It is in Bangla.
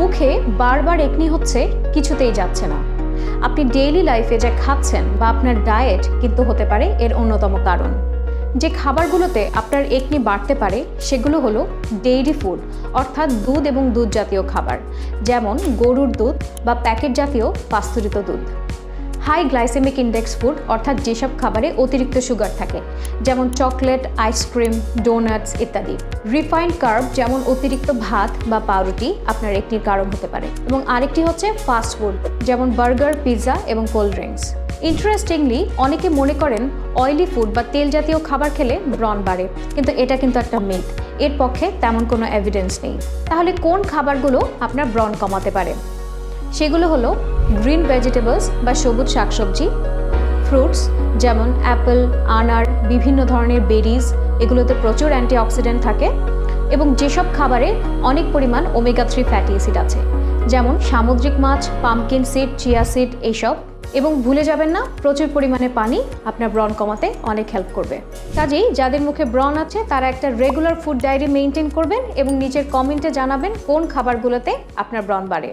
মুখে বারবার একনি হচ্ছে, কিছুতেই যাচ্ছে না। আপনি ডেইলি লাইফে যা খাচ্ছেন বা আপনার ডায়েট কিন্তু হতে পারে এর অন্যতম কারণ। যে খাবারগুলোতে আপনার একনি বাড়তে পারে, সেগুলো হলো ডেইরি ফুড অর্থাৎ দুধ এবং দুধ জাতীয় খাবার, যেমন গরুর দুধ বা প্যাকেট জাতীয় পাস্তুরিত দুধ। হাই গ্লাইসেমিক ইন্ডেক্স ফুড, অর্থাৎ যেসব খাবারে অতিরিক্ত সুগার থাকে, যেমন চকলেট আইসক্রিম ডোনাটস ইত্যাদি। রিফাইন্ড কার্ব যেমন অতিরিক্ত ভাত বা পাউরুটি আপনার একটির কারণ হতে পারে। এবং আরেকটি হচ্ছে ফাস্ট ফুড, যেমন বার্গার, পিৎজা এবং কোল্ড ড্রিঙ্কস। ইন্টারেস্টিংলি, অনেকে মনে করেন অয়েলি ফুড বা তেল জাতীয় খাবার খেলে ব্রণ বাড়ে, কিন্তু এটা কিন্তু একটা মিথ এর পক্ষে তেমন কোনো এভিডেন্স নেই। তাহলে কোন খাবারগুলো আপনার ব্রণ কমাতে পারে? সেগুলো হলো গ্রিন ভেজিটেবলস বা সবুজ শাকসবজি, ফ্রুটস যেমন অ্যাপেল, আনার, বিভিন্ন ধরনের বেরিজ, এগুলোতে প্রচুর অ্যান্টিঅক্সিডেন্ট থাকে এবং যেসব খাবারে অনেক পরিমাণ ওমেগা থ্রি ফ্যাটি অ্যাসিড আছে, যেমন সামুদ্রিক মাছ পামকিন সিড, চিয়া সিড এইসব। এবং ভুলে যাবেন না, প্রচুর পরিমাণে পানি আপনার ব্রণ কমাতে অনেক হেল্প করবে। কাজেই যাদের মুখে ব্রণ আছে, তারা একটা রেগুলার ফুড ডায়েরি মেনটেন করবেন এবং নিচের কমেন্টে জানাবেন কোন খাবারগুলোতে আপনার ব্রণ বাড়ে।